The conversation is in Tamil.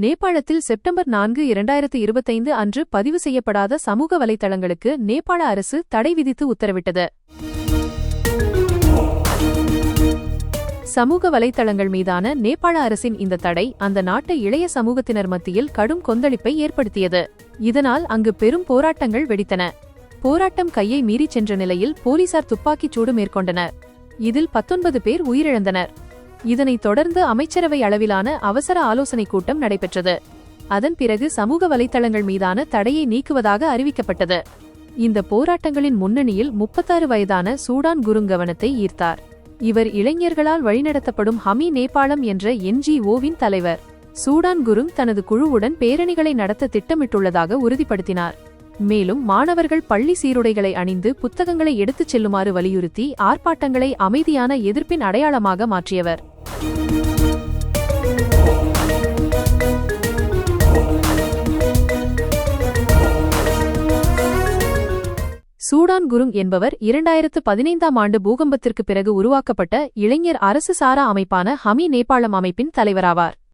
நேபாளத்தில் செப்டம்பர் நான்கு இரண்டாயிரத்து இருபத்தைந்து அன்று பதிவு செய்யப்படாத சமூக வலைத்தளங்களுக்கு நேபாள அரசு தடை விதித்து உத்தரவிட்டது. சமூக வலைத்தளங்கள் மீதான நேபாள அரசின் இந்த தடை அந்த நாட்டு இளைய சமூகத்தினர் மத்தியில் கடும் கொந்தளிப்பை ஏற்படுத்தியது. இதனால் அங்கு பெரும் போராட்டங்கள் வெடித்தன. போராட்டம் கையை மீறிச் சென்ற நிலையில் போலீசார் துப்பாக்கிச் சூடு மேற்கொண்டனர். இதில் பத்தொன்பது பேர் உயிரிழந்தனர். இதனைத் தொடர்ந்து அமைச்சரவை அளவிலான அவசர ஆலோசனைக் கூட்டம் நடைபெற்றது. அதன் பிறகு சமூக வலைத்தளங்கள் மீதான தடையை நீக்குவதாக அறிவிக்கப்பட்டது. இந்த போராட்டங்களின் முன்னணியில் முப்பத்தாறு வயதான சூடான் குருங் கவனத்தை ஈர்த்தார். இவர் இளைஞர்களால் வழிநடத்தப்படும் ஹமி நேபாளம் என்ற என்ஜிஓவின் தலைவர். சூடான் குருங் தனது குழுவுடன் பேரணிகளை நடத்த திட்டமிட்டுள்ளதாக உறுதிப்படுத்தினார். மேலும் மாணவர்கள் பள்ளி சீருடைகளை அணிந்து புத்தகங்களை எடுத்துச் செல்லுமாறு வலியுறுத்தி ஆர்ப்பாட்டங்களை அமைதியான எதிர்ப்பின் அடையாளமாக மாற்றியவர். சூடான் குருங் என்பவர் இரண்டாயிரத்து பதினைந்தாம் ஆண்டு பூகம்பத்திற்கு பிறகு உருவாக்கப்பட்ட இளைஞர் அரசு சாரா அமைப்பான ஹமி நேபாளம் அமைப்பின் தலைவராவார்.